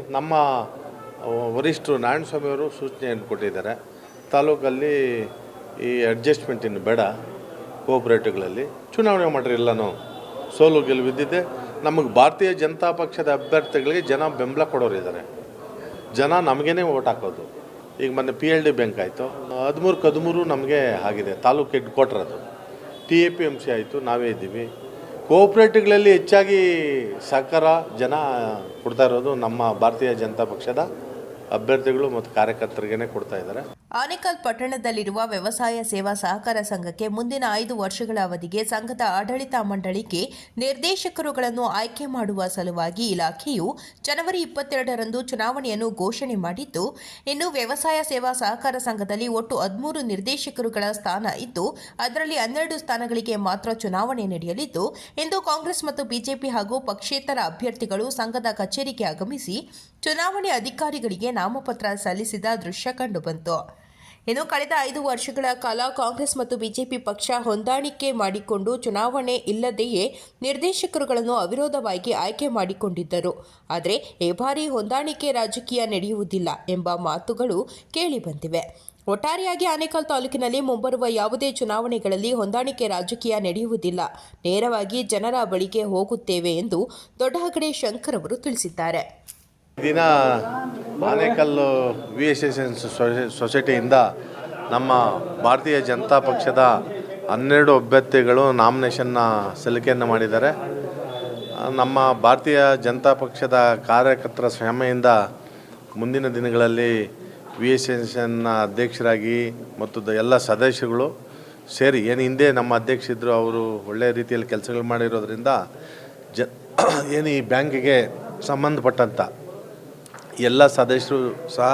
ನಮ್ಮ ವರಿಷ್ಠರು ನಾರಾಯಣಸ್ವಾಮಿಯವರು ಸೂಚನೆಯನ್ನು ಕೊಟ್ಟಿದ್ದಾರೆ. ತಾಲೂಕಲ್ಲಿ ಈ ಅಡ್ಜಸ್ಟ್ಮೆಂಟ್ ಬೇಡ. ಕೋಪರೇಟಿವ್ಗಳಲ್ಲಿ ಚುನಾವಣೆ ಮಾಡಿರಿ, ಎಲ್ಲನೂ ಸೋಲು ಗೆಲುವಿದ್ದಿದೆ ನಮಗೆ ಭಾರತೀಯ ಜನತಾ ಪಕ್ಷದ ಅಭ್ಯರ್ಥಿಗಳಿಗೆ ಜನ ಬೆಂಬಲ ಕೊಡೋರು ಇದ್ದಾರೆ ಜನ ನಮಗೇನೆ ಓಟ್ ಹಾಕೋದು. ಈಗ ಮೊನ್ನೆ ಪಿ ಎಲ್ ಡಿ ಬ್ಯಾಂಕ್ ಆಯಿತು. ಹದಿಮೂರು ಕದಿಮೂರು ನಮಗೆ ಆಗಿದೆ. ತಾಲೂಕು ಹೆಡ್ ಕ್ವಾರ್ಟರ್ ಅದು. T A P M C ಆಯಿತು. ನಾವೇ ಇದ್ದೀವಿ. ಕೋಆಪ್ರೇಟಿವ್ಗಳಲ್ಲಿ ಹೆಚ್ಚಾಗಿ ಸಹಕಾರ ಜನ ಕೊಡ್ತಾ ಇರೋದು ನಮ್ಮ ಭಾರತೀಯ ಜನತಾ ಪಕ್ಷದ ಅಭ್ಯರ್ಥಿಗಳು ಮತ್ತು ಕಾರ್ಯಕರ್ತರಿಗೆ ಕೊಡ್ತಾ ಇದ್ದಾರೆ. ಆನೇಕಲ್ ಪಟ್ಟಣದಲ್ಲಿರುವ ವ್ಯವಸಾಯ ಸೇವಾ ಸಹಕಾರ ಸಂಘಕ್ಕೆ ಮುಂದಿನ ಐದು ವರ್ಷಗಳ ಅವಧಿಗೆ ಸಂಘದ ಆಡಳಿತ ಮಂಡಳಿಗೆ ನಿರ್ದೇಶಕರುಗಳನ್ನು ಆಯ್ಕೆ ಮಾಡುವ ಸಲುವಾಗಿ ಇಲಾಖೆಯು ಜನವರಿ ಇಪ್ಪತ್ತೆರಡರಂದು ಚುನಾವಣೆಯನ್ನು ಘೋಷಣೆ ಮಾಡಿದ್ದು, ಇನ್ನು ವ್ಯವಸಾಯ ಸೇವಾ ಸಹಕಾರ ಸಂಘದಲ್ಲಿ ಒಟ್ಟು ಹದಿಮೂರು ನಿರ್ದೇಶಕರುಗಳ ಸ್ಥಾನ ಇದ್ದು, ಅದರಲ್ಲಿ ಹನ್ನೆರಡು ಸ್ಥಾನಗಳಿಗೆ ಮಾತ್ರ ಚುನಾವಣೆ ನಡೆಯಲಿದ್ದು, ಇಂದು ಕಾಂಗ್ರೆಸ್ ಮತ್ತು ಬಿಜೆಪಿ ಹಾಗೂ ಪಕ್ಷೇತರ ಅಭ್ಯರ್ಥಿಗಳು ಸಂಘದ ಕಚೇರಿಗೆ ಆಗಮಿಸಿ ಚುನಾವಣೆ ಅಧಿಕಾರಿಗಳಿಗೆ ನಾಮಪತ್ರ ಸಲ್ಲಿಸಿದ ದೃಶ್ಯ ಕಂಡುಬಂತು. ಇನ್ನು ಕಳೆದ ಐದು ವರ್ಷಗಳ ಕಾಲ ಕಾಂಗ್ರೆಸ್ ಮತ್ತು ಬಿಜೆಪಿ ಪಕ್ಷ ಹೊಂದಾಣಿಕೆ ಮಾಡಿಕೊಂಡು ಚುನಾವಣೆ ಇಲ್ಲದೆಯೇ ನಿರ್ದೇಶಕರುಗಳನ್ನು ಅವಿರೋಧವಾಗಿ ಆಯ್ಕೆ ಮಾಡಿಕೊಂಡಿದ್ದರು. ಆದರೆ ಈ ಬಾರಿ ಹೊಂದಾಣಿಕೆ ರಾಜಕೀಯ ನಡೆಯುವುದಿಲ್ಲ ಎಂಬ ಮಾತುಗಳು ಕೇಳಿಬಂದಿವೆ ಒಟ್ಟಾರೆಯಾಗಿ ಆನೇಕಲ್ ತಾಲೂಕಿನಲ್ಲಿ ಮುಂಬರುವ ಯಾವುದೇ ಚುನಾವಣೆಗಳಲ್ಲಿ ಹೊಂದಾಣಿಕೆ ರಾಜಕೀಯ ನಡೆಯುವುದಿಲ್ಲ. ನೇರವಾಗಿ ಜನರ ಬಳಿಗೆ ಹೋಗುತ್ತೇವೆ ಎಂದು ದೊಡ್ಡಹಗಡೆ ಶಂಕರ್ ಅವರು ತಿಳಿಸಿದ್ದಾರೆ. ದಿನ Anekal V S S N ಸೊಸೈಟಿಯಿಂದ ನಮ್ಮ ಭಾರತೀಯ ಜನತಾ ಪಕ್ಷದ ಹನ್ನೆರಡು ಅಭ್ಯರ್ಥಿಗಳು ನಾಮಿನೇಷನ್ನ ಸಲ್ಲಿಕೆಯನ್ನು ಮಾಡಿದ್ದಾರೆ. ನಮ್ಮ ಭಾರತೀಯ ಜನತಾ ಪಕ್ಷದ ಕಾರ್ಯಕರ್ತರ ಶ್ರಮೆಯಿಂದ ಮುಂದಿನ ದಿನಗಳಲ್ಲಿ ವಿ ಎಸ್ ಎಸ್ ಎನ್ನ ಅಧ್ಯಕ್ಷರಾಗಿ ಮತ್ತು ಎಲ್ಲ ಸದಸ್ಯಗಳು ಸೇರಿ, ಏನು ಹಿಂದೆ ನಮ್ಮ ಅಧ್ಯಕ್ಷರಿದ್ದರು ಅವರು ಒಳ್ಳೆಯ ರೀತಿಯಲ್ಲಿ ಕೆಲಸಗಳು ಮಾಡಿರೋದ್ರಿಂದ ಜ, ಏನು ಈ ಬ್ಯಾಂಕಿಗೆ ಸಂಬಂಧಪಟ್ಟಂಥ ಎಲ್ಲ ಸದಸ್ಯರು ಸಹ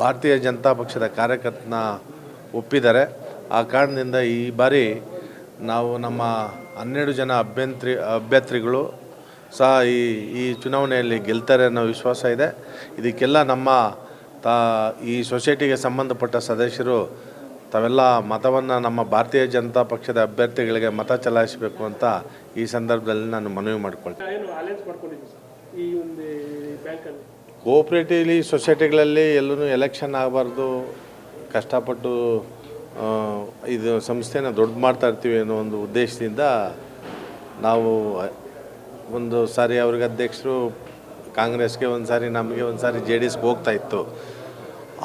ಭಾರತೀಯ ಜನತಾ ಪಕ್ಷದ ಕಾರ್ಯಕರ್ತನ ಒಪ್ಪಿದ್ದಾರೆ. ಆ ಕಾರಣದಿಂದ ಈ ಬಾರಿ ನಾವು ನಮ್ಮ ಹನ್ನೆರಡು ಜನ ಅಭ್ಯಂತ್ರಿ, ಅಭ್ಯರ್ಥಿಗಳು ಸಹ ಈ ಈ ಚುನಾವಣೆಯಲ್ಲಿ ಗೆಲ್ತಾರೆ ಅನ್ನೋ ವಿಶ್ವಾಸ ಇದೆ. ಇದಕ್ಕೆಲ್ಲ ನಮ್ಮ ತಾ, ಈ ಸೊಸೈಟಿಗೆ ಸಂಬಂಧಪಟ್ಟ ಸದಸ್ಯರು ತಾವೆಲ್ಲ ಮತವನ್ನು ನಮ್ಮ ಭಾರತೀಯ ಜನತಾ ಪಕ್ಷದ ಅಭ್ಯರ್ಥಿಗಳಿಗೆ ಮತ ಚಲಾಯಿಸಬೇಕು ಅಂತ ಈ ಸಂದರ್ಭದಲ್ಲಿ ನಾನು ಮನವಿ ಮಾಡ್ಕೊಳ್ತೀನಿ. ಕೋಆಪ್ರೇಟಿವ್ಲಿ ಸೊಸೈಟಿಗಳಲ್ಲಿ ಎಲ್ಲೂ ಎಲೆಕ್ಷನ್ ಆಗಬಾರ್ದು, ಕಷ್ಟಪಟ್ಟು ಇದು ಸಂಸ್ಥೆನ ದೊಡ್ಡ ಮಾಡ್ತಾ ಇರ್ತೀವಿ ಅನ್ನೋ ಒಂದು ಉದ್ದೇಶದಿಂದ ನಾವು ಒಂದು ಸಾರಿ ಅವ್ರಿಗೆ ಅಧ್ಯಕ್ಷರು ಕಾಂಗ್ರೆಸ್ಗೆ ಒಂದು ಸಾರಿ, ನಮಗೆ ಒಂದು ಸಾರಿ ಜೆ ಡಿ ಎಸ್ಗೆ ಹೋಗ್ತಾ ಇತ್ತು.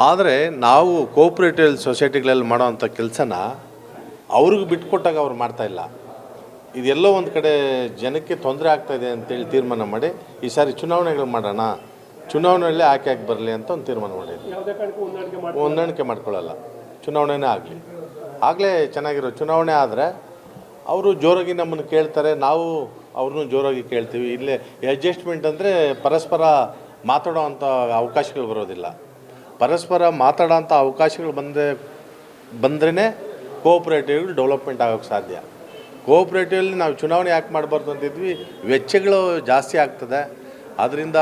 ಆದರೆ ನಾವು ಕೋಪ್ರೇಟಿವ್ ಸೊಸೈಟಿಗಳಲ್ಲಿ ಮಾಡೋವಂಥ ಕೆಲಸನ ಅವ್ರಿಗೆ ಬಿಟ್ಕೊಟ್ಟಾಗ ಅವ್ರು ಮಾಡ್ತಾಯಿಲ್ಲ ಇದೆಲ್ಲೋ ಒಂದು ಕಡೆ ಜನಕ್ಕೆ ತೊಂದರೆ ಆಗ್ತಾಯಿದೆ ಅಂತೇಳಿ ತೀರ್ಮಾನ ಮಾಡಿ, ಈ ಸಾರಿ ಚುನಾವಣೆಗಳು ಮಾಡೋಣ ಚುನಾವಣೆಯಲ್ಲಿ ಆಯ್ಕೆ ಆಗಿ ಬರಲಿ ಅಂತ ಒಂದು ತೀರ್ಮಾನ ಮಾಡಿದ್ವಿ ಹೊಂದಾಣಿಕೆ ಮಾಡಿ ಮಾಡ್ಕೊಳ್ಳಲ್ಲ. ಚುನಾವಣೆನೇ ಆಗಲಿ. ಆಗಲೇ ಚೆನ್ನಾಗಿರೋ ಚುನಾವಣೆ ಆದರೆ ಅವರು ಜೋರಾಗಿ ನಮ್ಮನ್ನು ಕೇಳ್ತಾರೆ ನಾವು ಅವ್ರನ್ನೂ ಜೋರಾಗಿ ಕೇಳ್ತೀವಿ. ಇಲ್ಲೇ ಅಡ್ಜಸ್ಟ್ಮೆಂಟ್ ಅಂದರೆ ಪರಸ್ಪರ ಮಾತಾಡೋ ಅಂಥ ಅವಕಾಶಗಳು ಬರೋದಿಲ್ಲ. ಪರಸ್ಪರ ಮಾತಾಡೋ ಅಂಥ ಅವಕಾಶಗಳು ಬಂದರೆ ಬಂದ್ರೇ ಕೋಆಪ್ರೇಟಿವ್ಗಳು ಡೆವಲಪ್ಮೆಂಟ್ ಆಗೋಕ್ಕೆ ಸಾಧ್ಯ. ಕೋಆಪ್ರೇಟಿವಲ್ಲಿ ನಾವು ಚುನಾವಣೆ ಯಾಕೆ ಮಾಡಬಾರ್ದು ಅಂತಿದ್ವಿ? ವೆಚ್ಚಗಳು ಜಾಸ್ತಿ ಆಗ್ತದೆ. ಅದರಿಂದ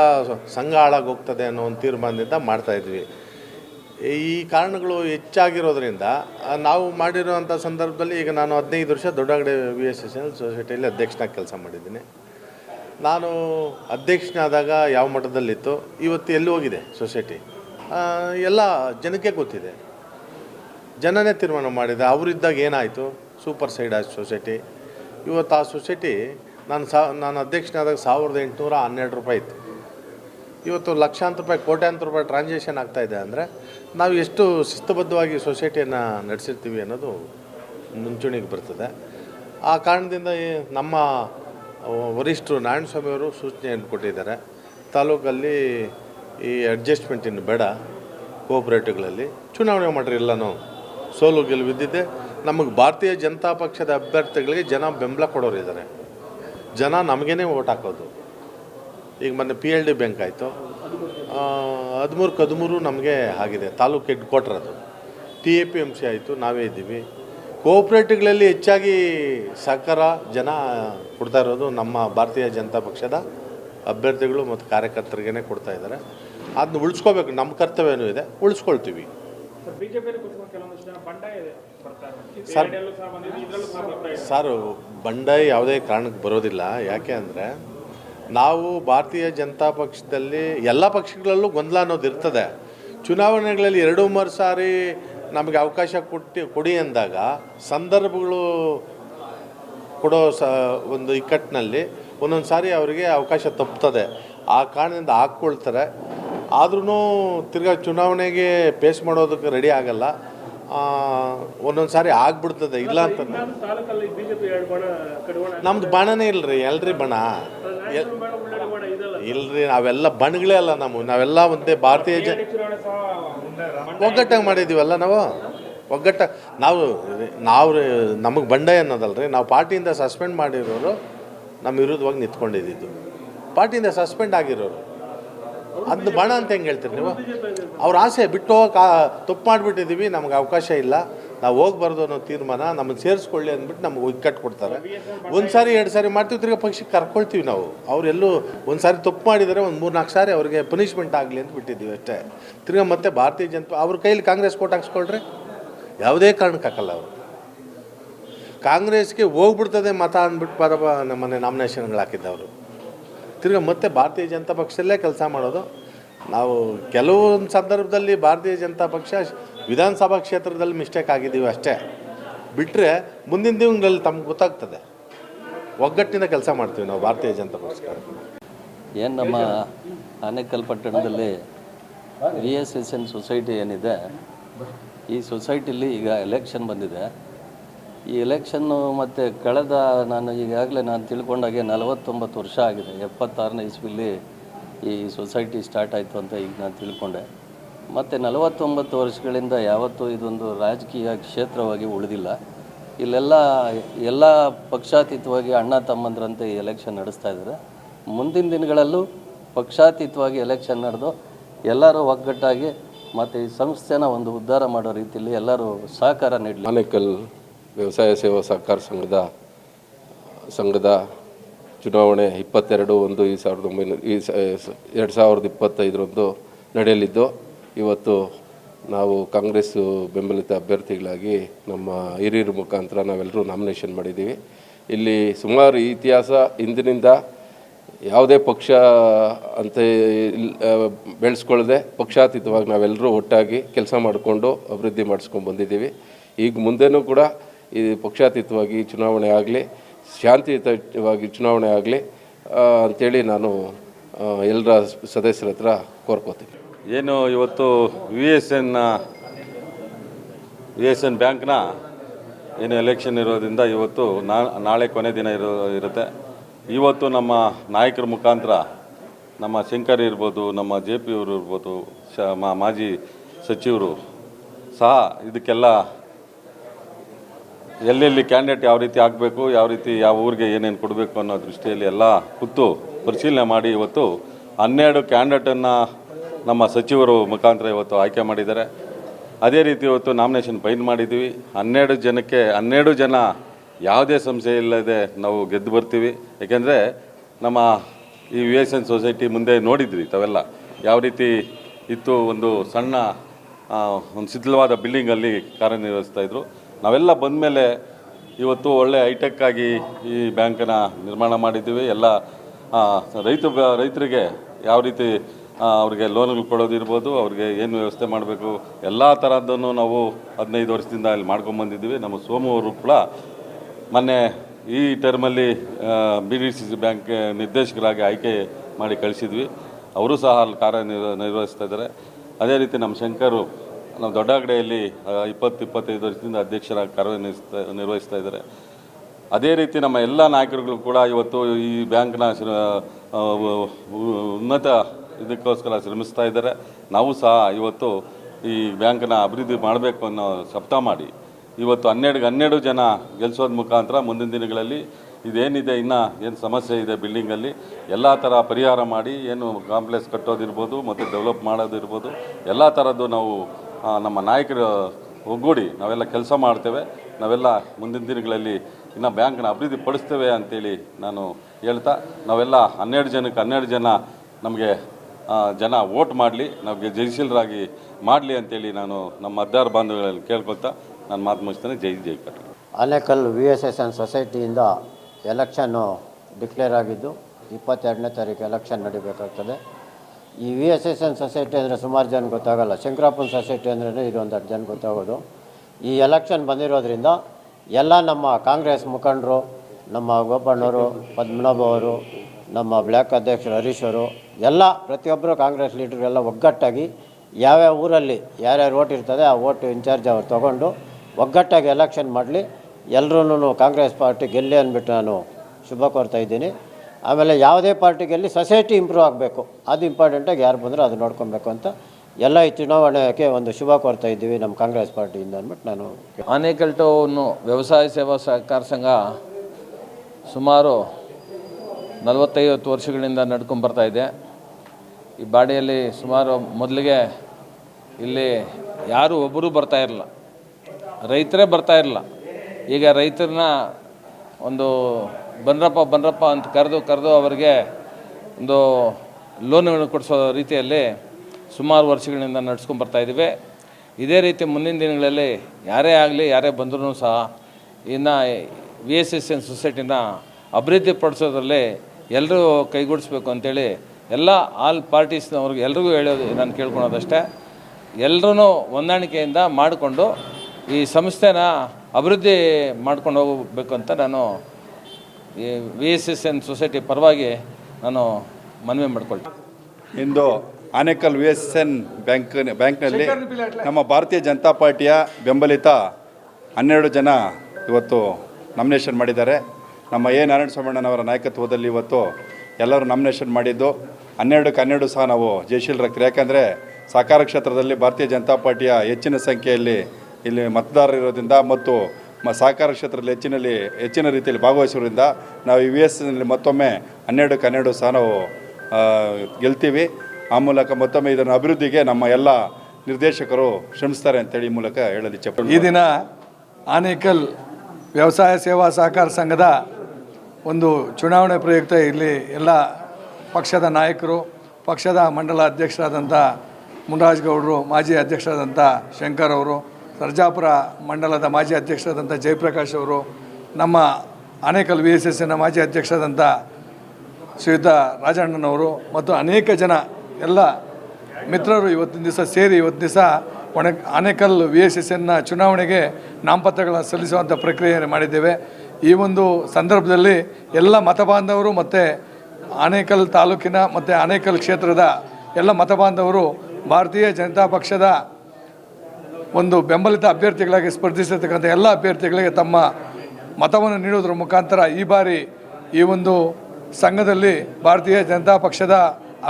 ಸಂಘ ಹಾಳಾಗೋಗ್ತದೆ ಅನ್ನೋ ಒಂದು ತೀರ್ಮಾನದಿಂದ ಮಾಡ್ತಾಯಿದ್ವಿ ಈ ಕಾರಣಗಳು ಹೆಚ್ಚಾಗಿರೋದ್ರಿಂದ ನಾವು ಮಾಡಿರುವಂಥ ಸಂದರ್ಭದಲ್ಲಿ ಈಗ ನಾನು ಹದಿನೈದು ವರ್ಷ ದೊಡ್ಡಗಡೆ ವಿ ಎಸ್ ಎಸ್ ಎಲ್ ಸೊಸೈಟಿಯಲ್ಲಿ ಅಧ್ಯಕ್ಷನಾಗಿ ಕೆಲಸ ಮಾಡಿದ್ದೀನಿ. ನಾನು ಅಧ್ಯಕ್ಷನಾದಾಗ ಯಾವ ಮಟ್ಟದಲ್ಲಿತ್ತು ಇವತ್ತು ಎಲ್ಲಿ ಹೋಗಿದೆ ಸೊಸೈಟಿ ಎಲ್ಲ ಜನಕ್ಕೆ ಗೊತ್ತಿದೆ. ಜನನೇ ತೀರ್ಮಾನ ಮಾಡಿದೆ, ಅವರಿದ್ದಾಗ ಏನಾಯಿತು? ಸೂಪರ್ ಸೈಡ್ ಆ ಸೊಸೈಟಿ ಇವತ್ತು ಆ ಸೊಸೈಟಿ ನಾನು ಸಾ ನಾನು ಅಧ್ಯಕ್ಷನಾದಾಗ ಸಾವಿರದ ಎಂಟುನೂರ ಹನ್ನೆರಡು ರೂಪಾಯಿ ಇತ್ತು. ಇವತ್ತು ಲಕ್ಷಾಂತರ ರೂಪಾಯಿ, ಕೋಟ್ಯಾಂತರ ರೂಪಾಯಿ ಟ್ರಾನ್ಸಾಕ್ಷನ್ ಇದೆ ಅಂದರೆ ನಾವು ಎಷ್ಟು ಶಿಸ್ತುಬದ್ಧವಾಗಿ ಸೊಸೈಟಿಯನ್ನು ನಡೆಸಿರ್ತೀವಿ ಅನ್ನೋದು ಮುಂಚೂಣಿಗೆ ಬರ್ತದೆ. ಆ ಕಾರಣದಿಂದ ನಮ್ಮ ವರಿಷ್ಠರು ನಾರಾಯಣಸ್ವಾಮಿಯವರು ಸೂಚನೆಯನ್ನು ಕೊಟ್ಟಿದ್ದಾರೆ. ತಾಲೂಕಲ್ಲಿ ಈ ಅಡ್ಜಸ್ಟ್ಮೆಂಟ್ ಬೇಡ. ಕೋಆಪ್ರೇಟಿವ್ಗಳಲ್ಲಿ ಚುನಾವಣೆ ಮಾಡ್ರಿ, ಎಲ್ಲನೂ ಸೋಲು ಗೆಲುವಿದ್ದಿದ್ದೆ ನಮಗೆ ಭಾರತೀಯ ಜನತಾ ಪಕ್ಷದ ಅಭ್ಯರ್ಥಿಗಳಿಗೆ ಜನ ಬೆಂಬಲ ಕೊಡೋರಿದ್ದಾರೆ. ಜನ ನಮಗೇನೆ ಓಟ್ ಹಾಕೋದು. ಈಗ ಮೊನ್ನೆ ಪಿ ಎಲ್ ಡಿ ಬ್ಯಾಂಕ್ ಆಯಿತು. ಹದಿಮೂರು ಹದಿಮೂರು ನಮಗೆ ಆಗಿದೆ, ತಾಲೂಕು ಹೆಡ್ ಕ್ವಾರ್ಟರ್ ಅದು. T A P M C ಆಯಿತು, ನಾವೇ ಇದ್ದೀವಿ. ಕೋಆಪ್ರೇಟಿವ್ಗಳಲ್ಲಿ ಹೆಚ್ಚಾಗಿ ಸಹಕಾರ ಜನ ಕೊಡ್ತಾ ಇರೋದು ನಮ್ಮ ಭಾರತೀಯ ಜನತಾ ಪಕ್ಷದ ಅಭ್ಯರ್ಥಿಗಳು ಮತ್ತು ಕಾರ್ಯಕರ್ತರಿಗೇ ಕೊಡ್ತಾ ಇದ್ದಾರೆ. ಅದನ್ನ ಉಳಿಸ್ಕೋಬೇಕು, ನಮ್ಮ ಕರ್ತವ್ಯನೂ ಇದೆ, ಉಳಿಸ್ಕೊಳ್ತೀವಿ. ಸರ್ ಸರ್ ಬಂಡಾಯ ಯಾವುದೇ ಕಾರಣಕ್ಕೆ ಬರೋದಿಲ್ಲ. ಯಾಕೆ ಅಂದರೆ ನಾವು ಭಾರತೀಯ ಜನತಾ ಪಕ್ಷದಲ್ಲಿ ಎಲ್ಲ ಪಕ್ಷಗಳಲ್ಲೂ ಗೊಂದಲ ಅನ್ನೋದು ಇರ್ತದೆ. ಚುನಾವಣೆಗಳಲ್ಲಿ ಎರಡು ಮೂರು ಸಾರಿ ನಮಗೆ ಅವಕಾಶ ಕೊಟ್ಟು ಕೊಡಿ ಅಂದಾಗ ಸಂದರ್ಭಗಳು ಕೊಡೋ ಸ ಒಂದು ಇಕ್ಕಟ್ಟಿನಲ್ಲಿ ಒಂದೊಂದು ಸಾರಿ ಅವರಿಗೆ ಅವಕಾಶ ತಪ್ಪುತ್ತದೆ ಆ ಕಾರಣದಿಂದ ಹಾಕ್ಕೊಳ್ತಾರೆ. ಆದ್ರೂ ತಿರ್ಗಾ ಚುನಾವಣೆಗೆ ಪೇಸ್ ಮಾಡೋದಕ್ಕೆ ರೆಡಿ ಆಗಲ್ಲ. ಒಂದೊಂದು ಸಾರಿ ಆಗ್ಬಿಡ್ತದೆ ಇಲ್ಲ ಅಂತ ನಮ್ದು ಬಣನೇ ಇಲ್ರಿ ಎಲ್ರಿ ಬಣ. ಇಲ್ರಿ ನಾವೆಲ್ಲ ಬಣಗಳೇ ಅಲ್ಲ ನಾವು. ನಾವೆಲ್ಲ ಒಂದೇ ಭಾರತೀಯ ಜನ ಒಗ್ಗಟ್ಟಾಗಿ ಮಾಡಿದ್ದೀವಲ್ಲ ನಾವು? ಒಗ್ಗಟ್ಟ ನಾವು ನಾವು ನಮಗೆ ಬಂಡ ಅನ್ನೋದಲ್ರಿ. ನಾವು ಪಾರ್ಟಿಯಿಂದ ಸಸ್ಪೆಂಡ್ ಮಾಡಿರೋರು ನಮ್ಮ ವಿರುದ್ಧವಾಗಿ ನಿಂತ್ಕೊಂಡಿದ್ದು. ಪಾರ್ಟಿಯಿಂದ ಸಸ್ಪೆಂಡ್ ಆಗಿರೋರು. ಅದು ಬಣ ಅಂತ ಹೆಂಗೆ ಹೇಳ್ತೀರಿ ನೀವು? ಅವ್ರ ಆಸೆ ಬಿಟ್ಟು ಹೋಗಕ್ಕೆ ತಪ್ಪು ಮಾಡಿಬಿಟ್ಟಿದ್ದೀವಿ, ನಮ್ಗೆ ಅವಕಾಶ ಇಲ್ಲ. ನಾವು ಹೋಗ್ಬಾರ್ದು ಅನ್ನೋ ತೀರ್ಮಾನ ನಮ್ಮನ್ನು ಸೇರಿಸ್ಕೊಳ್ಳಿ ಅಂದ್ಬಿಟ್ಟು ನಮ್ಗೆ ಇಕ್ಕಟ್ಟು ಕೊಡ್ತಾರೆ ಒಂದು ಸಾರಿ ಎರಡು ಸಾರಿ ಮಾಡ್ತೀವಿ, ತಿರ್ಗಿ ಪಕ್ಷಕ್ಕೆ ಕರ್ಕೊಳ್ತೀವಿ ನಾವು. ಅವರೆಲ್ಲೂ ಒಂದು ಸಾರಿ ತಪ್ಪು ಮಾಡಿದರೆ ಒಂದು ಮೂರು ನಾಲ್ಕು ಸಾರಿ ಅವ್ರಿಗೆ ಪನಿಷ್ಮೆಂಟ್ ಆಗಲಿ ಅಂತ ಬಿಟ್ಟಿದ್ದೀವಿ ಅಷ್ಟೇ. ತಿರ್ಗಿ ಮತ್ತೆ ಭಾರತೀಯ ಜನತಾ, ಅವ್ರ ಕೈಲಿ ಕಾಂಗ್ರೆಸ್ ಕೋಟ್ ಹಾಕ್ಸ್ಕೊಳ್ರಿ. ಯಾವುದೇ ಕಾರಣಕ್ಕೆ ಹಾಕಲ್ಲ ಅವರು. ಕಾಂಗ್ರೆಸ್ಗೆ ಹೋಗ್ಬಿಡ್ತದೆ ಮತ ಅಂದ್ಬಿಟ್ಟು ಬರಬ, ನಮ್ಮನೆ ನಾಮಿನೇಷನ್ಗಳು ಹಾಕಿದ್ದವರು. ತಿರ್ಗಿ ಮತ್ತೆ ಭಾರತೀಯ ಜನತಾ ಪಕ್ಷದಲ್ಲೇ ಕೆಲಸ ಮಾಡೋದು. ನಾವು ಕೆಲವೊಂದು ಸಂದರ್ಭದಲ್ಲಿ ಭಾರತೀಯ ಜನತಾ ಪಕ್ಷ ವಿಧಾನಸಭಾ ಕ್ಷೇತ್ರದಲ್ಲಿ ಮಿಸ್ಟೇಕ್ ಆಗಿದ್ದೀವಿ ಅಷ್ಟೇ. ಬಿಟ್ಟರೆ ಮುಂದಿನ ದಿನಗಳಲ್ಲಿ ತಮ್ಗೆ ಗೊತ್ತಾಗ್ತದೆ. ಒಗ್ಗಟ್ಟಿನ ಕೆಲಸ ಮಾಡ್ತೀವಿ ನಾವು ಭಾರತೀಯ ಜನತಾ ಪಕ್ಷ ಏನು ನಮ್ಮ ಆನೇಕಲ್ ಪಟ್ಟಣದಲ್ಲಿ V S S N society ಏನಿದೆ, ಈ ಸೊಸೈಟಿಲಿ ಈಗ ಎಲೆಕ್ಷನ್ ಬಂದಿದೆ. ಈ ಎಲೆಕ್ಷನ್ನು ಮತ್ತು ಕಳೆದ ನಾನು ಈಗಾಗಲೇ ನಾನು ತಿಳ್ಕೊಂಡಾಗೆ ನಲವತ್ತೊಂಬತ್ತು ವರ್ಷ ಆಗಿದೆ. ಎಪ್ಪತ್ತಾರನೇ ಇಸ್ವಿಲಿ ಈ ಸೊಸೈಟಿ ಸ್ಟಾರ್ಟ್ ಆಯಿತು ಅಂತ ಈಗ ನಾನು ತಿಳ್ಕೊಂಡೆ. ಮತ್ತು ನಲವತ್ತೊಂಬತ್ತು ವರ್ಷಗಳಿಂದ ಯಾವತ್ತೂ ಇದೊಂದು ರಾಜಕೀಯ ಕ್ಷೇತ್ರವಾಗಿ ಉಳಿದಿಲ್ಲ. ಇಲ್ಲೆಲ್ಲ ಎಲ್ಲ ಪಕ್ಷಾತೀತವಾಗಿ ಅಣ್ಣ ತಮ್ಮಂದ್ರಂತೆ ಈ ಎಲೆಕ್ಷನ್ ನಡೆಸ್ತಾ ಇದ್ದಾರೆ. ಮುಂದಿನ ದಿನಗಳಲ್ಲೂ ಪಕ್ಷಾತೀತವಾಗಿ ಎಲೆಕ್ಷನ್ ನಡೆದು ಎಲ್ಲರೂ ಒಗ್ಗಟ್ಟಾಗಿ ಮತ್ತು ಈ ಸಂಸ್ಥೆನ ಒಂದು ಉದ್ಧಾರ ಮಾಡೋ ರೀತಿಯಲ್ಲಿ ಎಲ್ಲರೂ ಸಹಕಾರ ನೀಡಲಿ. ಆನೇಕಲ್ ವ್ಯವಸಾಯ ಸೇವಾ ಸಹಕಾರ ಸಂಘದ ಸಂಘದ ಚುನಾವಣೆ ಇಪ್ಪತ್ತೆರಡು ಒಂದು ಈ ಸಾವಿರದ ಒಂಬೈನೂರ, ಈ ಎರಡು ಸಾವಿರದ ಇಪ್ಪತ್ತೈದರಂದು ನಡೆಯಲಿದ್ದು, ಇವತ್ತು ನಾವು ಕಾಂಗ್ರೆಸ್ ಬೆಂಬಲಿತ ಅಭ್ಯರ್ಥಿಗಳಾಗಿ ನಮ್ಮ ಹಿರಿಯರ ಮುಖಾಂತರ ನಾವೆಲ್ಲರೂ ನಾಮಿನೇಷನ್ ಮಾಡಿದ್ದೀವಿ. ಇಲ್ಲಿ ಸುಮಾರು ಇತಿಹಾಸ ಇಂದಿನಿಂದ ಯಾವುದೇ ಪಕ್ಷ ಅಂತ ಬೆಳೆಸ್ಕೊಳ್ಳದೆ ಪಕ್ಷಾತೀತವಾಗಿ ನಾವೆಲ್ಲರೂ ಒಟ್ಟಾಗಿ ಕೆಲಸ ಮಾಡಿಕೊಂಡು ಅಭಿವೃದ್ಧಿ ಮಾಡಿಸ್ಕೊಂಡು ಬಂದಿದ್ದೀವಿ. ಈಗ ಮುಂದೆನೂ ಕೂಡ ಈ ಪಕ್ಷಾತೀತವಾಗಿ ಚುನಾವಣೆ ಆಗಲಿ, ಶಾಂತಿಯುತವಾಗಿ ಚುನಾವಣೆ ಆಗಲಿ ಅಂಥೇಳಿ ನಾನು ಎಲ್ಲರ ಸದಸ್ಯರ ಹತ್ರ ಕೋರ್ಕೋತೀನಿ. ಏನು ಇವತ್ತು V S N V S N ಬ್ಯಾಂಕ್ನ ಏನು ಎಲೆಕ್ಷನ್ ಇರೋದ್ರಿಂದ ಇವತ್ತು ನಾಳೆ ಕೊನೆ ದಿನ ಇರೋ, ಇರುತ್ತೆ. ಇವತ್ತು ನಮ್ಮ ನಾಯಕರ ಮುಖಾಂತರ ನಮ್ಮ ಶಂಕರ್ ಇರ್ಬೋದು, ನಮ್ಮ ಜೆ ಪಿ ಅವರು ಇರ್ಬೋದು, ಶ ಮಾಜಿ ಸಚಿವರು ಸಹ ಇದಕ್ಕೆಲ್ಲ ಎಲ್ಲೆಲ್ಲಿ ಕ್ಯಾಂಡಿಡೇಟ್ ಯಾವ ರೀತಿ ಆಗಬೇಕು, ಯಾವ ರೀತಿ ಯಾವ ಊರಿಗೆ ಏನೇನು ಕೊಡಬೇಕು ಅನ್ನೋ ದೃಷ್ಟಿಯಲ್ಲಿ ಎಲ್ಲ ಕೂತು ಪರಿಶೀಲನೆ ಮಾಡಿ ಇವತ್ತು ಹನ್ನೆರಡು ಕ್ಯಾಂಡಿಡೇಟನ್ನು ನಮ್ಮ ಸಚಿವರು ಮುಖಾಂತರ ಇವತ್ತು ಆಯ್ಕೆ ಮಾಡಿದ್ದಾರೆ. ಅದೇ ರೀತಿ ಇವತ್ತು ನಾಮಿನೇಷನ್ ಫೈಲ್ ಮಾಡಿದ್ದೀವಿ. ಹನ್ನೆರಡು ಜನಕ್ಕೆ, ಹನ್ನೆರಡು ಜನ ಯಾವುದೇ ಸಂಶಯ ಇಲ್ಲದೆ ನಾವು ಗೆದ್ದು ಬರ್ತೀವಿ. ಏಕೆಂದರೆ ನಮ್ಮ ಈ ವಿ ಎಸ್ ಎನ್ ಸೊಸೈಟಿ ಮುಂದೆ ನೋಡಿದ್ವಿ ತಾವೆಲ್ಲ. ಯಾವ ರೀತಿ ಇತ್ತು ಒಂದು ಸಣ್ಣ ಒಂದು ಶಿಥಿಲವಾದ ಬಿಲ್ಡಿಂಗಲ್ಲಿ ಕಾರ್ಯನಿರ್ವಹಿಸ್ತಾ ಇದ್ರು. ನಾವೆಲ್ಲ ಬಂದ ಮೇಲೆ ಇವತ್ತು ಒಳ್ಳೆ ಹೈಟೆಕ್ ಆಗಿ ಈ ಬ್ಯಾಂಕನ್ನು ನಿರ್ಮಾಣ ಮಾಡಿದ್ದೀವಿ. ಎಲ್ಲ ರೈತ, ರೈತರಿಗೆ ಯಾವ ರೀತಿ ಅವ್ರಿಗೆ ಲೋನ್ಗಳು ಕೊಡೋದಿರ್ಬೋದು ಅವ್ರಿಗೆ ಏನು ವ್ಯವಸ್ಥೆ ಮಾಡಬೇಕು, ಎಲ್ಲ ಥರದ್ದನ್ನು ನಾವು ಹದಿನೈದು ವರ್ಷದಿಂದ ಇಲ್ಲಿ ಮಾಡ್ಕೊಂಬಂದಿದ್ದೀವಿ. ನಮ್ಮ ಸೋಮು ಅವರು ಕೂಡ ಮೊನ್ನೆ ಈ ಟರ್ಮಲ್ಲಿ B D C C bank ನಿರ್ದೇಶಕರಾಗಿ ಆಯ್ಕೆ ಮಾಡಿ ಕಳಿಸಿದ್ವಿ. ಅವರು ಸಹ ಅಲ್ಲಿ ಕಾರ್ಯನಿರ್ವ, ನಿರ್ವಹಿಸ್ತಾ ಇದ್ದಾರೆ. ಅದೇ ರೀತಿ ನಮ್ಮ ಶಂಕರು ನಮ್ಮ ದೊಡ್ಡಗಡೆಯಲ್ಲಿ ಇಪ್ಪತ್ತು, ಇಪ್ಪತ್ತೈದು ವರ್ಷದಿಂದ ಅಧ್ಯಕ್ಷರಾಗಿ ಕಾರ್ಯನಿರ್ವಹಿಸ್ತಾ, ನಿರ್ವಹಿಸ್ತಾ ಇದ್ದಾರೆ. ಅದೇ ರೀತಿ ನಮ್ಮ ಎಲ್ಲ ನಾಯಕರುಗಳು ಕೂಡ ಇವತ್ತು ಈ ಬ್ಯಾಂಕ್ನ ಉನ್ನತ ಇದಕ್ಕೋಸ್ಕರ ಶ್ರಮಿಸ್ತಾ ಇದ್ದಾರೆ. ನಾವು ಸಹ ಇವತ್ತು ಈ ಬ್ಯಾಂಕ್ನ ಅಭಿವೃದ್ಧಿ ಮಾಡಬೇಕು ಅನ್ನೋ ಸಪ್ತ ಮಾಡಿ, ಇವತ್ತು ಹನ್ನೆರಡು ಹನ್ನೆರಡು ಜನ ಗೆಲ್ಸೋದ ಮುಖಾಂತರ ಮುಂದಿನ ದಿನಗಳಲ್ಲಿ ಇದೇನಿದೆ, ಇನ್ನು ಏನು ಸಮಸ್ಯೆ ಇದೆ ಬಿಲ್ಡಿಂಗಲ್ಲಿ, ಎಲ್ಲ ಥರ ಪರಿಹಾರ ಮಾಡಿ, ಏನು ಕಾಂಪ್ಲೆಕ್ಸ್ ಕಟ್ಟೋದಿರ್ಬೋದು, ಮತ್ತು ಡೆವಲಪ್ ಮಾಡೋದಿರ್ಬೋದು, ಎಲ್ಲ ಥರದ್ದು ನಾವು ನಮ್ಮ ನಾಯಕರು ಒಗ್ಗೂಡಿ ನಾವೆಲ್ಲ ಕೆಲಸ ಮಾಡ್ತೇವೆ. ನಾವೆಲ್ಲ ಮುಂದಿನ ದಿನಗಳಲ್ಲಿ ಇನ್ನು ಬ್ಯಾಂಕ್ನ ಅಭಿವೃದ್ಧಿ ಪಡಿಸ್ತೇವೆ ಅಂತೇಳಿ ನಾನು ಹೇಳ್ತಾ, ನಾವೆಲ್ಲ ಹನ್ನೆರಡು ಜನಕ್ಕೆ ಹನ್ನೆರಡು ಜನ ನಮಗೆ ಜನ ವೋಟ್ ಮಾಡಲಿ ನಮಗೆ ಜಯಶೀಲರಾಗಿ ಮಾಡಲಿ ಅಂತೇಳಿ ನಾನು ನಮ್ಮ ಮತದಾರ ಬಾಂಧವ್ಯಗಳಲ್ಲಿ ಕೇಳ್ಕೊಳ್ತಾ ನಾನು ಮಾತು ಮುಗಿಸ್ತೇನೆ. ಜೈ ಜೈ ಕಟ್ಟ Anekal V S S N ಸೊಸೈಟಿಯಿಂದ ಎಲೆಕ್ಷನ್ನು ಡಿಕ್ಲೇರ್ ಆಗಿದ್ದು, ಇಪ್ಪತ್ತೆರಡನೇ ತಾರೀಕು ಎಲೆಕ್ಷನ್ ನಡಿಬೇಕಾಗ್ತದೆ. ಈ V S S N society ಅಂದರೆ ಸುಮಾರು ಜನ ಗೊತ್ತಾಗಲ್ಲ. ಶಂಕರಪ್ಪನ ಸೊಸೈಟಿ ಅಂದ್ರೆ ಇದೊಂದು ಹತ್ತು ಜನ ಗೊತ್ತಾಗೋದು. ಈ ಎಲೆಕ್ಷನ್ ಬಂದಿರೋದ್ರಿಂದ ಎಲ್ಲ ನಮ್ಮ ಕಾಂಗ್ರೆಸ್ ಮುಖಂಡರು, ನಮ್ಮ ಗೋಪಣ್ಣವರು, ಪದ್ಮನಾಭ ಅವರು, ನಮ್ಮ ಬ್ಲ್ಯಾಕ್ ಅಧ್ಯಕ್ಷರು, ಹರೀಶ್ ಅವರು, ಎಲ್ಲ ಪ್ರತಿಯೊಬ್ಬರು ಕಾಂಗ್ರೆಸ್ ಲೀಡರ್ ಎಲ್ಲ ಒಗ್ಗಟ್ಟಾಗಿ ಯಾವ್ಯಾವ ಊರಲ್ಲಿ ಯಾರ್ಯಾರು ಓಟ್ ಇರ್ತದೆ ಆ ಓಟ್ ಇನ್ಚಾರ್ಜ್ ಅವ್ರು ತೊಗೊಂಡು ಒಗ್ಗಟ್ಟಾಗಿ ಎಲೆಕ್ಷನ್ ಮಾಡಲಿ. ಎಲ್ಲರೂ ಕಾಂಗ್ರೆಸ್ ಪಾರ್ಟಿ ಗೆಲ್ಲಿ ಅಂದ್ಬಿಟ್ಟು ನಾನು ಶುಭ ಕೋರ್ತಾ ಇದ್ದೀನಿ. ಆಮೇಲೆ ಯಾವುದೇ ಪಾರ್ಟಿಗೆ ಗೆಲ್ಲಿ ಸೊಸೈಟಿ ಇಂಪ್ರೂವ್ ಆಗಬೇಕು. ಅದು ಇಂಪಾರ್ಟೆಂಟಾಗಿ ಯಾರು ಬಂದರೂ ಅದು ನೋಡ್ಕೊಬೇಕು ಅಂತ ಎಲ್ಲ ಈ ಚುನಾವಣೆಗೆ ಒಂದು ಶುಭ ಕೋರ್ತಾ ಇದ್ದೀವಿ ನಮ್ಮ ಕಾಂಗ್ರೆಸ್ ಪಾರ್ಟಿಯಿಂದ ಅಂದ್ಬಿಟ್ಟು ನಾನು ಆನೆಕಲ್ಟೋವನ್ನು ವ್ಯವಸಾಯ ಸೇವಾ ಸಹಕಾರ ಸಂಘ ಸುಮಾರು ನಲವತ್ತೈವತ್ತು ವರ್ಷಗಳಿಂದ ನಡ್ಕೊಂಡು ಇದೆ. ಈ ಬಾಡಿಯಲ್ಲಿ ಸುಮಾರು ಮೊದಲಿಗೆ ಇಲ್ಲಿ ಯಾರು ಒಬ್ಬರೂ ಬರ್ತಾ ಇರಲಿಲ್ಲ ರೈತರೇ ಬರ್ತಾ ಇರಲಿಲ್ಲ ಈಗ ರೈತರನ್ನ ಒಂದು ಬನ್ರಪ್ಪ ಬನ್ರಪ್ಪ ಅಂತ ಕರೆದು ಕರೆದು ಅವರಿಗೆ ಒಂದು ಲೋನ್ಗಳನ್ನು ಕೊಡಿಸೋ ರೀತಿಯಲ್ಲಿ ಸುಮಾರು ವರ್ಷಗಳಿಂದ ನಡ್ಸ್ಕೊಂಡು ಬರ್ತಾ ಇದ್ದೀವಿ. ಇದೇ ರೀತಿ ಮುಂದಿನ ದಿನಗಳಲ್ಲಿ ಯಾರೇ ಆಗಲಿ, ಯಾರೇ ಬಂದರೂ ಸಹ ಇನ್ನು ವಿ ಎಸ್ ಎಸ್ ಎನ್ ಸೊಸೈಟಿನ ಅಭಿವೃದ್ಧಿ ಪಡಿಸೋದ್ರಲ್ಲಿ ಎಲ್ಲರೂ ಕೈಗೂಡಿಸ್ಬೇಕು ಅಂತೇಳಿ ಎಲ್ಲ ಆಲ್ ಪಾರ್ಟೀಸ್ನವ್ರಿಗೆ ಎಲ್ರಿಗೂ ಹೇಳೋದು ನಾನು ಕೇಳ್ಕೊಳೋದಷ್ಟೇ. ಎಲ್ಲರೂ ಹೊಂದಾಣಿಕೆಯಿಂದ ಮಾಡಿಕೊಂಡು ಈ ಸಂಸ್ಥೆನ ಅಭಿವೃದ್ಧಿ ಮಾಡ್ಕೊಂಡು ಹೋಗಬೇಕು ಅಂತ ನಾನು V S S N society ಪರವಾಗಿ ನಾನು ಮನವಿ ಮಾಡಿಕೊಳ್ತೀನಿ. ಇಂದು Anekal V S N bank ಬ್ಯಾಂಕ್ನಲ್ಲಿ ನಮ್ಮ ಭಾರತೀಯ ಜನತಾ ಪಾರ್ಟಿಯ ಬೆಂಬಲಿತ ಹನ್ನೆರಡು ಜನ ಇವತ್ತು ನಾಮಿನೇಷನ್ ಮಾಡಿದ್ದಾರೆ. ನಮ್ಮ ಎ ನಾರಾಯಣ ಸ್ವಾಮಣ್ಣನವರ ನಾಯಕತ್ವದಲ್ಲಿ ಇವತ್ತು ಎಲ್ಲರೂ ನಾಮಿನೇಷನ್ ಮಾಡಿದ್ದು ಹನ್ನೆರಡಕ್ಕೆ ಹನ್ನೆರಡು ಸಹ ನಾವು ಜಯಶೀಲರಾಗ್ತೀವಿ ಯಾಕಂದರೆ ಸಹಕಾರ ಕ್ಷೇತ್ರದಲ್ಲಿ ಭಾರತೀಯ ಜನತಾ ಪಾರ್ಟಿಯ ಹೆಚ್ಚಿನ ಸಂಖ್ಯೆಯಲ್ಲಿ ಇಲ್ಲಿ ಮತದಾರರು ಇರೋದ್ರಿಂದ ಮತ್ತು ಮ ಸಹಕಾರ ಕ್ಷೇತ್ರದಲ್ಲಿ ಹೆಚ್ಚಿನಲ್ಲಿ ಹೆಚ್ಚಿನ ರೀತಿಯಲ್ಲಿ ಭಾಗವಹಿಸೋದ್ರಿಂದ ನಾವು ಈ ವಿ ಎಸ್ ಮತ್ತೊಮ್ಮೆ ಹನ್ನೆರಡಕ್ಕೆ ಹನ್ನೆರಡು ಸ್ಥಾನವು ಗೆಲ್ತೀವಿ. ಆ ಮೂಲಕ ಮತ್ತೊಮ್ಮೆ ಇದನ್ನು ಅಭಿವೃದ್ಧಿಗೆ ನಮ್ಮ ಎಲ್ಲ ನಿರ್ದೇಶಕರು ಶ್ರಮಿಸ್ತಾರೆ ಅಂತೇಳಿ ಈ ಮೂಲಕ ಹೇಳಲು ಇಚ್ಛೆ ಈ ದಿನ ಆನೇಕಲ್ ವ್ಯವಸಾಯ ಸೇವಾ ಸಹಕಾರ ಸಂಘದ ಒಂದು ಚುನಾವಣೆ ಪ್ರಯುಕ್ತ ಇಲ್ಲಿ ಎಲ್ಲ ಪಕ್ಷದ ನಾಯಕರು, ಪಕ್ಷದ ಮಂಡಲ ಅಧ್ಯಕ್ಷರಾದಂಥ ಮುನ್ರಾಜ್ ಗೌಡರು, ಮಾಜಿ ಅಧ್ಯಕ್ಷರಾದಂಥ ಶಂಕರ್ ಅವರು ಸರ್ಜಾಪುರ ಮಂಡಲದ ಮಾಜಿ ಅಧ್ಯಕ್ಷರಾದಂಥ ಜಯಪ್ರಕಾಶ್ ಅವರು, ನಮ್ಮ ಆನೇಕಲ್ ವಿ ಎಸ್ ಎಸ್ ಎನ್ನ ಮಾಜಿ ಅಧ್ಯಕ್ಷರಾದಂಥ ಶ್ರೀಯುತ ರಾಜಣ್ಣನವರು ಮತ್ತು ಅನೇಕ ಜನ ಎಲ್ಲ ಮಿತ್ರರು ಇವತ್ತಿನ ದಿವಸ ಸೇರಿ ಇವತ್ತಿನ ದಿವಸ ಒಣ, ಆನೇಕಲ್ ವಿ ಎಸ್ ಎಸ್ ಎನ್ನ ಚುನಾವಣೆಗೆ ನಾಮಪತ್ರಗಳನ್ನು ಸಲ್ಲಿಸುವಂಥ ಪ್ರಕ್ರಿಯೆ ಮಾಡಿದ್ದೇವೆ. ಈ ಒಂದು ಸಂದರ್ಭದಲ್ಲಿ ಎಲ್ಲ ಮತಬಾಂಧವರು ಮತ್ತು ಆನೇಕಲ್ ತಾಲೂಕಿನ ಮತ್ತು ಆನೇಕಲ್ ಕ್ಷೇತ್ರದ ಎಲ್ಲ ಮತಬಾಂಧವರು ಭಾರತೀಯ ಜನತಾ ಪಕ್ಷದ ಒಂದು ಬೆಂಬಲಿತ ಅಭ್ಯರ್ಥಿಗಳಾಗಿ ಸ್ಪರ್ಧಿಸಿರ್ತಕ್ಕಂಥ ಎಲ್ಲ ಅಭ್ಯರ್ಥಿಗಳಿಗೆ ತಮ್ಮ ಮತವನ್ನು ನೀಡೋದ್ರ ಮುಖಾಂತರ ಈ ಬಾರಿ ಈ ಒಂದು ಸಂಘದಲ್ಲಿ ಭಾರತೀಯ ಜನತಾ ಪಕ್ಷದ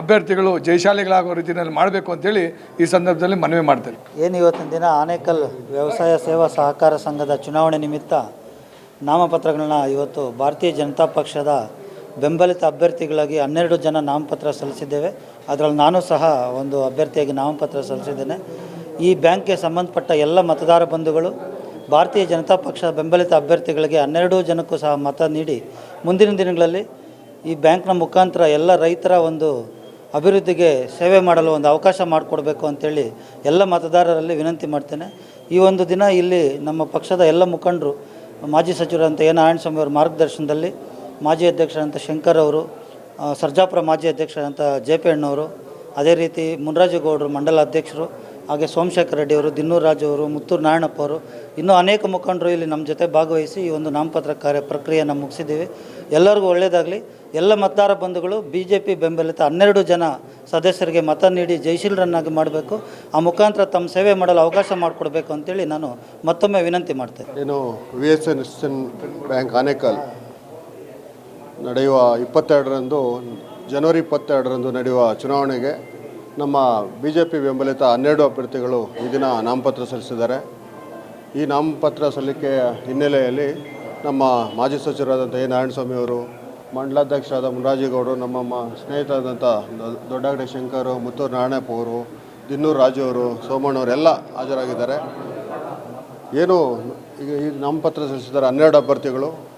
ಅಭ್ಯರ್ಥಿಗಳು ಜಯಶಾಲಿಗಳಾಗುವ ರೀತಿಯಲ್ಲಿ ಮಾಡಬೇಕು ಅಂತೇಳಿ ಈ ಸಂದರ್ಭದಲ್ಲಿ ಮನವಿ ಮಾಡ್ತೇನೆ. ಏನು ಇವತ್ತಿನ ದಿನ ಆನೇಕಲ್ ವ್ಯವಸಾಯ ಸೇವಾ ಸಹಕಾರ ಸಂಘದ ಚುನಾವಣೆ ನಿಮಿತ್ತ ನಾಮಪತ್ರಗಳನ್ನ ಇವತ್ತು ಭಾರತೀಯ ಜನತಾ ಪಕ್ಷದ ಬೆಂಬಲಿತ ಅಭ್ಯರ್ಥಿಗಳಾಗಿ ಹನ್ನೆರಡು ಜನ ನಾಮಪತ್ರ ಸಲ್ಲಿಸಿದ್ದೇವೆ. ಅದರಲ್ಲಿ ನಾನು ಸಹ ಒಂದು ಅಭ್ಯರ್ಥಿಯಾಗಿ ನಾಮಪತ್ರ ಸಲ್ಲಿಸಿದ್ದೇನೆ. ಈ ಬ್ಯಾಂಕ್ಗೆ ಸಂಬಂಧಪಟ್ಟ ಎಲ್ಲ ಮತದಾರ ಬಂಧುಗಳು, ಭಾರತೀಯ ಜನತಾ ಪಕ್ಷ ಬೆಂಬಲಿತ ಅಭ್ಯರ್ಥಿಗಳಿಗೆ ಹನ್ನೆರಡು ಜನಕ್ಕೂ ಸಹ ಮತ ನೀಡಿ ಮುಂದಿನ ದಿನಗಳಲ್ಲಿ ಈ ಬ್ಯಾಂಕ್ನ ಮುಖಾಂತರ ಎಲ್ಲ ರೈತರ ಒಂದು ಅಭಿವೃದ್ಧಿಗೆ ಸೇವೆ ಮಾಡಲು ಒಂದು ಅವಕಾಶ ಮಾಡಿಕೊಡ್ಬೇಕು ಅಂತೇಳಿ ಎಲ್ಲ ಮತದಾರರಲ್ಲಿ ವಿನಂತಿ ಮಾಡ್ತೇನೆ. ಈ ಒಂದು ದಿನ ಇಲ್ಲಿ ನಮ್ಮ ಪಕ್ಷದ ಎಲ್ಲ ಮುಖಂಡರು, ಮಾಜಿ ಸಚಿವರಂತ ಎ ನಾರಾಯಣಸ್ವಾಮಿ ಅವರ ಮಾರ್ಗದರ್ಶನದಲ್ಲಿ ಮಾಜಿ ಅಧ್ಯಕ್ಷರಂತ ಶಂಕರ್ ಅವರು ಸರ್ಜಾಪುರ ಮಾಜಿ ಅಧ್ಯಕ್ಷರಂತ ಜೆ ಪಿ ಅಣ್ಣವರು, ಅದೇ ರೀತಿ ಮುನ್ರಾಜೇಗೌಡರು ಮಂಡಲ ಅಧ್ಯಕ್ಷರು ಹಾಗೆ ಸೋಮಶೇಖರ್ ರೆಡ್ಡಿ ಅವರು, ದಿನ್ನೂರು ರಾಜು ಅವರು, ಮುತ್ತೂರು ನಾರಾಯಣಪ್ಪ ಅವರು, ಇನ್ನೂ ಅನೇಕ ಮುಖಂಡರು ಇಲ್ಲಿ ನಮ್ಮ ಜೊತೆ ಭಾಗವಹಿಸಿ ಈ ಒಂದು ನಾಮಪತ್ರ ಕಾರ್ಯ ಪ್ರಕ್ರಿಯೆಯನ್ನು ಮುಗಿಸಿದ್ದೀವಿ. ಎಲ್ಲರಿಗೂ ಒಳ್ಳೆಯದಾಗಲಿ ಎಲ್ಲ ಮತದಾರ ಬಂಧುಗಳು ಬಿ ಜೆ ಪಿ ಬೆಂಬಲಿತ ಹನ್ನೆರಡು ಜನ ಸದಸ್ಯರಿಗೆ ಮತ ನೀಡಿ ಜಯಶೀಲರನ್ನಾಗಿ ಮಾಡಬೇಕು. ಆ ಮುಖಾಂತರ ತಮ್ಮ ಸೇವೆ ಮಾಡಲು ಅವಕಾಶ ಮಾಡಿಕೊಡ್ಬೇಕು ಅಂತೇಳಿ ನಾನು ಮತ್ತೊಮ್ಮೆ ವಿನಂತಿ ಮಾಡ್ತೇನೆ. ಏನು V S N N bank Anekal ನಡೆಯುವ ಇಪ್ಪತ್ತೆರಡರಂದು, ಜನವರಿ ಇಪ್ಪತ್ತೆರಡರಂದು ನಡೆಯುವ ಚುನಾವಣೆಗೆ ನಮ್ಮ ಬಿ ಜೆ ಪಿ ಬೆಂಬಲಿತ ಹನ್ನೆರಡು ಅಭ್ಯರ್ಥಿಗಳು ಈ ದಿನ ನಾಮಪತ್ರ ಸಲ್ಲಿಸಿದ್ದಾರೆ. ಈ ನಾಮಪತ್ರ ಸಲ್ಲಿಕೆಯ ಹಿನ್ನೆಲೆಯಲ್ಲಿ ನಮ್ಮ ಮಾಜಿ ಸಚಿವರಾದಂಥ ಎ. ನಾರಾಯಣಸ್ವಾಮಿ ಅವರು, ಮಂಡಲಾಧ್ಯಕ್ಷರಾದ ಮುನರಾಜೇಗೌಡರು ನಮ್ಮ ಮ, ಸ್ನೇಹಿತರಾದಂಥ ದೊಡ್ಡಗಡೆ ಶಂಕರ್, ಮುತ್ತೂರು ನಾರಾಯಣಪ್ಪ ಅವರು, ದಿನ್ನೂರು ರಾಜು ಅವರು ಸೋಮಣ್ಣವರೆಲ್ಲ ಹಾಜರಾಗಿದ್ದಾರೆ. ಏನು ಈಗ ಈ ನಾಮಪತ್ರ ಸಲ್ಲಿಸಿದ್ದಾರೆ ಹನ್ನೆರಡು ಅಭ್ಯರ್ಥಿಗಳು.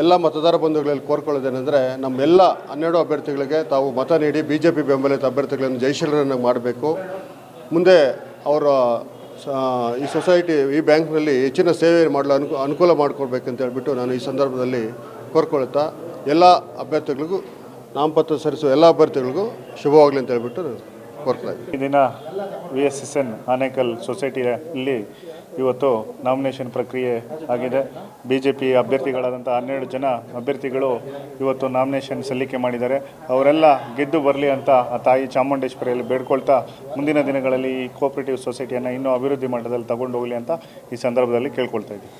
ಎಲ್ಲ ಮತದಾರ ಬಂಧುಗಳಲ್ಲಿ ಕೋರ್ಕೊಳ್ಳೋದೇನೆಂದರೆ ನಮ್ಮೆಲ್ಲ ಹನ್ನೆರಡು ಅಭ್ಯರ್ಥಿಗಳಿಗೆ ತಾವು ಮತ ನೀಡಿ ಬಿ ಜೆ ಪಿ ಬೆಂಬಲಿತ ಅಭ್ಯರ್ಥಿಗಳನ್ನು ಜಯಶೀಲರನ್ನಾಗಿ ಮಾಡಬೇಕು. ಮುಂದೆ ಅವರ ಈ ಸೊಸೈಟಿ, ಈ ಬ್ಯಾಂಕ್ನಲ್ಲಿ ಹೆಚ್ಚಿನ ಸೇವೆ ಮಾಡಲು ಅನುಕು, ಅನುಕೂಲ ಮಾಡಿಕೊಡ್ಬೇಕಂತ ಹೇಳ್ಬಿಟ್ಟು ನಾನು ಈ ಸಂದರ್ಭದಲ್ಲಿ ಕೋರ್ಕೊಳ್ತಾ ಎಲ್ಲ ಅಭ್ಯರ್ಥಿಗಳಿಗೂ, ನಾಮಪತ್ರ ಸಲ್ಲಿಸುವ ಎಲ್ಲ ಅಭ್ಯರ್ಥಿಗಳಿಗೂ ಶುಭವಾಗಲಿ ಅಂತ ಹೇಳ್ಬಿಟ್ಟು ಕೋರ್ತಾ ಇದ್ದೀನಿ. ದಿನ V S S N Anekal ಸೊಸೈಟಿಯಲ್ಲಿ ಇವತ್ತು ನಾಮಿನೇಷನ್ ಪ್ರಕ್ರಿಯೆ ಆಗಿದೆ. ಬಿ ಜೆ ಪಿ ಅಭ್ಯರ್ಥಿಗಳಾದಂಥ ಹನ್ನೆರಡು ಜನ ಅಭ್ಯರ್ಥಿಗಳು ಇವತ್ತು ನಾಮಿನೇಷನ್ ಸಲ್ಲಿಕೆ ಮಾಡಿದ್ದಾರೆ. ಅವರೆಲ್ಲ ಗೆದ್ದು ಬರಲಿ ಅಂತ ಆ ತಾಯಿ ಚಾಮುಂಡೇಶ್ವರಿಯಲ್ಲಿ ಬೇಡ್ಕೊಳ್ತಾ ಮುಂದಿನ ದಿನಗಳಲ್ಲಿ ಈ ಕೋಆಪರೇಟಿವ್ ಸೊಸೈಟಿಯನ್ನು ಇನ್ನೂ ಅಭಿವೃದ್ಧಿ ಮಟ್ಟದಲ್ಲಿ ತಗೊಂಡು ಹೋಗಲಿ ಅಂತ ಈ ಸಂದರ್ಭದಲ್ಲಿ ಕೇಳ್ಕೊಳ್ತಾ ಇದ್ದೀವಿ.